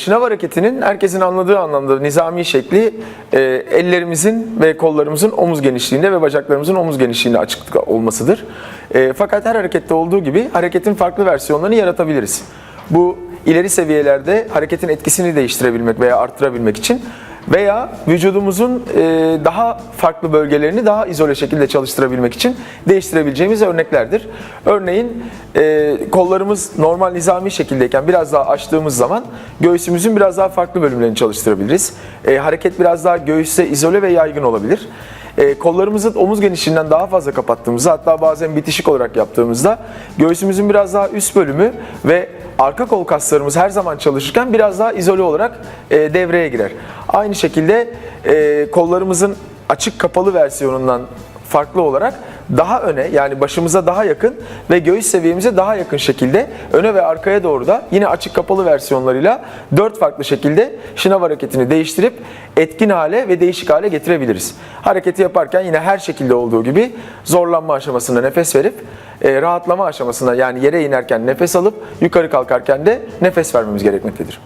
Şınav hareketinin herkesin anladığı anlamda nizami şekli e, ellerimizin ve kollarımızın omuz genişliğinde ve bacaklarımızın omuz genişliğinde açıklık olmasıdır. E, fakat her harekette olduğu gibi hareketin farklı versiyonlarını yaratabiliriz. Bu ileri seviyelerde hareketin etkisini değiştirebilmek veya arttırabilmek için veya vücudumuzun e, daha farklı bölgelerini daha izole şekilde çalıştırabilmek için değiştirebileceğimiz örneklerdir. Örneğin e, kollarımız normal nizami şekildeyken biraz daha açtığımız zaman göğsümüzün biraz daha farklı bölümlerini çalıştırabiliriz. E, hareket biraz daha göğüste izole ve yaygın olabilir. E, kollarımızı omuz genişliğinden daha fazla kapattığımızda hatta bazen bitişik olarak yaptığımızda göğsümüzün biraz daha üst bölümü ve arka kol kaslarımız her zaman çalışırken biraz daha izole olarak e, devreye girer. Aynı şekilde e, kollarımızın açık kapalı versiyonundan farklı olarak daha öne yani başımıza daha yakın ve göğüs seviyemize daha yakın şekilde öne ve arkaya doğru da yine açık kapalı versiyonlarıyla dört farklı şekilde şınav hareketini değiştirip etkin hale ve değişik hale getirebiliriz. Hareketi yaparken yine her şekilde olduğu gibi zorlanma aşamasında nefes verip e, rahatlama aşamasında yani yere inerken nefes alıp yukarı kalkarken de nefes vermemiz gerekmektedir.